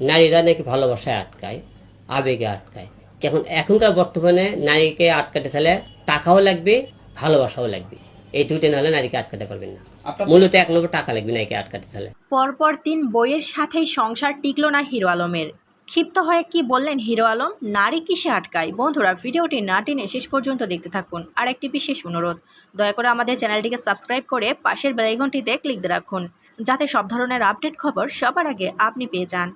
নারীরা নাকি ভালোবাসায় আটকায় আবেগে আটকায়। এখন এখনকার বর্তমানে নারীকে আটকাতে তাহলে টাকাও লাগবে ভালোবাসাও লাগবে। এই দুইটা নাহলে নারীকে আটকাতে পারবেন না। মূলত এক নম্বর টাকা লাগবে নারীকে আটকাতে তাহলে। পরপর তিন বইয়ের সাথেই সংসার টিকলো না হিরো আলমের। ক্ষিপ্ত হয়ে কি বললেন হিরো আলম? নারী কিসে আটকায়? বন্ধুরা ভিডিওটি না টেনে শেষ পর্যন্ত দেখতে থাকুন। আর একটি বিশেষ অনুরোধ দয়া করে আমাদের চ্যানেলটিকে সাবস্ক্রাইব করে পাশের বেলাইকনটিতে ক্লিক রাখুন যাতে সব ধরনের আপডেট খবর সবার আগে আপনি পেয়ে যান।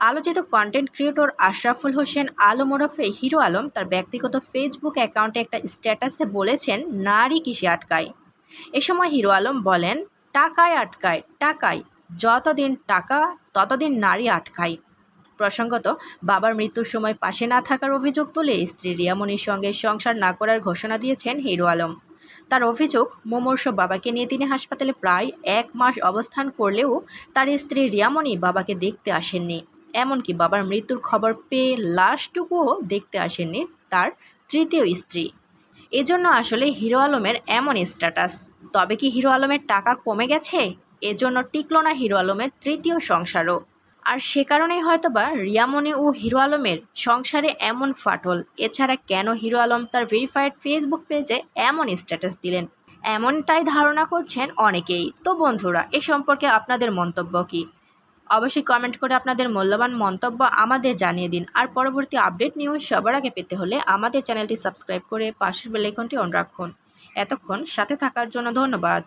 আলোচিত কন্টেন্ট ক্রিয়েটর আশরাফুল হোসেন আলম ওরফে হিরো আলম তার ব্যক্তিগত ফেসবুক অ্যাকাউন্টে একটা স্ট্যাটাসে বলেছেন, নারী কিসে আটকায়? এ সময় হিরো আলম বলেন, টাকায় আটকায়, টাকায়। যতদিন টাকা, ততদিন নারী আটকায়। প্রসঙ্গত, বাবার মৃত্যুর সময় পাশে না থাকার অভিযোগ তুলে স্ত্রী রিয়ামণির সঙ্গে সংসার না করার ঘোষণা দিয়েছেন হিরো আলম। তার অভিযোগ, মুমূর্ষ বাবাকে নিয়ে তিনি হাসপাতালে প্রায় এক মাস অবস্থান করলেও তার স্ত্রী রিয়ামণি বাবাকে দেখতে আসেননি। এমনকি বাবার মৃত্যুর খবর পেয়ে লাশটুকুও দেখতে আসেননি তার তৃতীয় স্ত্রী। এজন্য আসলে হিরো আলমের এমন স্ট্যাটাস তবে কি হিরো আলমের টাকা কমে গেছে? এজন্য টিকলো না হিরো আলমের তৃতীয় সংসারও। আর সে কারণেই হয়তোবা রিয়ামনি ও হিরো আলমের সংসারে এমন ফাটল। এছাড়া কেন হিরো আলম তার ভেরিফাইড ফেসবুক পেজে এমন স্ট্যাটাস দিলেন? এমনটাই ধারণা করছেন অনেকেই। তো বন্ধুরা, এ সম্পর্কে আপনাদের মন্তব্য কী? অবশ্যই কমেন্ট করে আপনাদের মূল্যবান মন্তব্য আমাদের জানিয়ে দিন। আর পরবর্তী আপডেট নিউজ সবার আগে পেতে হলে আমাদের চ্যানেলটি সাবস্ক্রাইব করে পাশের বেলাইকনটি অন রাখুন। এতক্ষণ সাথে থাকার জন্য ধন্যবাদ।